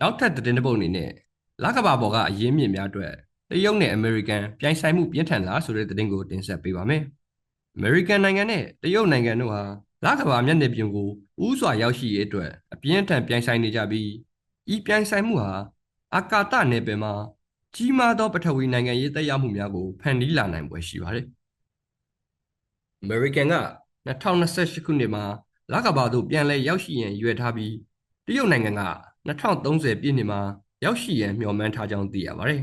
နောက်ထပ်သတင်းတစ်ပုဒ်အနေနဲ့လကဘာပေါ်ကအရင်းမြစ်များအတွက်တရုတ်နဲ့အမေရိကန်ပြိုင်ဆိုင်မှုပြင်းထန်လာဆိုတဲ့သတင်းကိုတင်ဆက်ပေးပါမယ်။အမေရိကန်နိုင်ငံနဲ့တရုတ်နိုင်ငံတို့ဟာလကဘာမျက်နှာပြင်ကိုဥစွာရောက်ရှိရေးအတွက်အပြင်းထန်ပြိုင်ဆိုင်နေကြပြီးဤပြိုင်ဆိုင်မှုဟာအာကာသနယ်ပယ်မှာကြီးမားသောပထဝီနိုင်ငံရေးသက်ရောက်မှုများကိုဖန်တီးလာနိုင်ပွဲရှိပါတယ်။ American က2028ခုနှစ်မှာလကဘာသို့ပြန်လည်ရောက်ရှိရန်ရွယ်ထားပြီးတရုတ်နိုင်ငံက 2030ပြည့်နှစ်မှာရောက်ရှိရန်မျှော်မှန်းထားကြောင်းသိရပါတယ်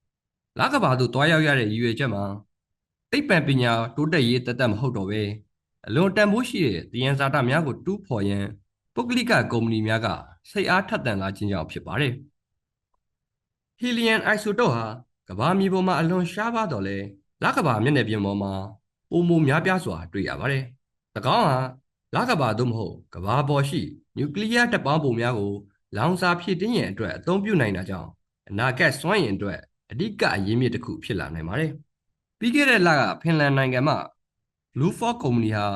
။လကဘာသို့တွားရောက်ရတဲ့ရည်ရွယ်ချက်မှာသိပ္ပံပညာတိုးတက်ရေးတသက်မဟုတ်တော့ပဲအလွန်တန်ဖိုးရှိတဲ့တယံဇာတများကိုတူးဖော်ရန်ပုဂ္ဂလိကကုမ္ပဏီများကစိတ်အားထက်သန်လာခြင်းကြောင့်ဖြစ်ပါတယ်။ Helium isotope ဟာကဘာမြေပေါ်မှာအလွန်ရှားပါတော့လေလကဘာမျက်နှာပြင်ပေါ်မှာပုံမများပြားစွာတွေ့ရပါတယ်။၎င်းဟာလကဘာသို့မဟုတ်ကဘာပေါ်ရှိနျူကလ িয়ার တပ်ပေါင်းပုံများကို လောင်စာဖြည့်တင်းရန်အတွက်အသုံးပြုနိုင်တာကြောင့်အနာဂတ်စွမ်းအင်အတွက်အဓိကအရင်းမြစ်တစ်ခုဖြစ်လာနိုင်ပါတယ်။ပြီးခဲ့တဲ့လကဖင်လန်နိုင်ငံမှာ Blue Fork ကုမ္ပဏီဟာ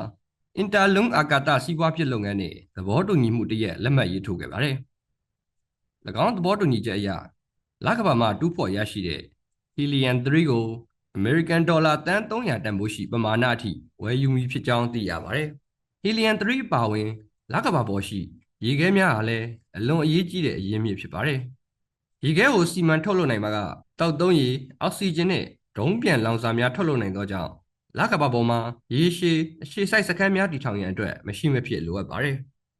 အင်တာလုံအာကာသစီးပွားဖြစ်လုပ်ငန်းနဲ့သဘောတူညီမှုတရက်လက်မှတ်ရေးထိုးခဲ့ပါတယ်။၎င်းသဘောတူညီချက်အရလကဘာမှာတူးဖော်ရရှိတဲ့ Helium 3ကို American Dollar တန်300တန်ဖိုးရှိပမာဏအထိဝယ်ယူမည်ဖြစ်ကြောင်းသိရပါတယ်။ Helium 3ပါဝင်လကဘာပေါ်ရှိ ရေခဲများဟာလည်းအလွန်အရေးကြီးတဲ့အရင်းမြစ်ဖြစ်ပါတယ်။ရေခဲကိုစီမံထုတ်လုပ်နိုင်မှာကတောက်သုံးရေအောက်ဆီဂျင်နဲ့ဒုံးပြန်လောင်စာများထုတ်လုပ်နိုင်သောကြောင့်လကဘာပေါ်မှာရေရှည်အရှည်ဆိုင်စခန်းများတည်ထောင်ရန်အတွက်မရှိမဖြစ်လိုအပ်ပါတယ်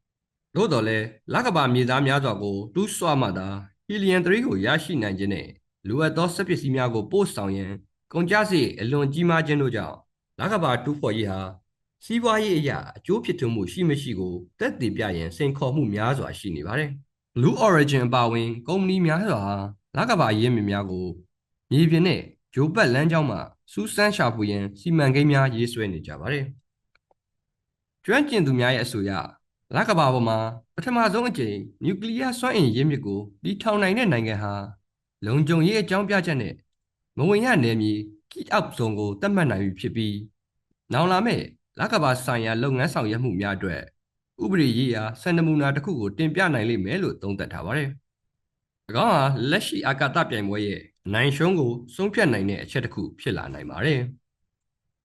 ။သို့တော်လည်းလကဘာမြေသားများစွာကိုတူးဆွမှသာဟီလီယမ်3ကိုရရှိနိုင်ခြင်းနဲ့လိုအပ်သောစက်ပစ္စည်းများကိုပို့ဆောင်ရန်ကုန်ကျစရိတ်အလွန်ကြီးမားခြင်းတို့ကြောင့်လကဘာတူးဖော်ရေးဟာ စီးပွားရေးအရာအကျိုးဖြစ်ထွန်းမှုရှိမရှိကိုတက်တည်ပြရင်စိန်ခေါ်မှုများစွာရှိနေပါတယ်။ Blue Origin အပါအဝင်ကုမ္ပဏီများစွာဟာလကဘာရင်းမြစ်များကိုမြေပြင်နဲ့ဂျိုပတ်လမ်းကြောင်းမှာစူးစမ်းရှာဖွေရန်စီမံကိန်းများရေးဆွဲနေကြပါတယ်။ကျွမ်းကျင်သူများရဲ့အဆိုအရလကဘာပေါ်မှာပထမဆုံးအကြိမ်နျူကလ িয়ার စွမ်းအင်ရင်းမြစ်ကိုတည်ထောင်နိုင်တဲ့နိုင်ငံဟာလုံခြုံရေးအကြောင်းပြချက်နဲ့မဝင်ရနယ်မြေကိအောက်ဇုံကိုတတ်မှတ်နိုင်ပြီဖြစ်ပြီး နောင်လာမဲ့ လကဘာဆိုင်ရာလုပ်ငန်းဆောင်ရွက်မှုများအတွက်ဥပဒေရေးရာစံနမူနာတစ်ခုကိုတင်ပြနိုင်လိမ့်မယ်လို့သုံးသပ်ထားပါတယ်။၎င်းဟာလက်ရှိအာကာသပြိုင်ပွဲရဲ့နိုင်ရှုံးကိုဆုံးဖြတ်နိုင်တဲ့အချက်တစ်ခုဖြစ်လာနိုင်ပါတယ်။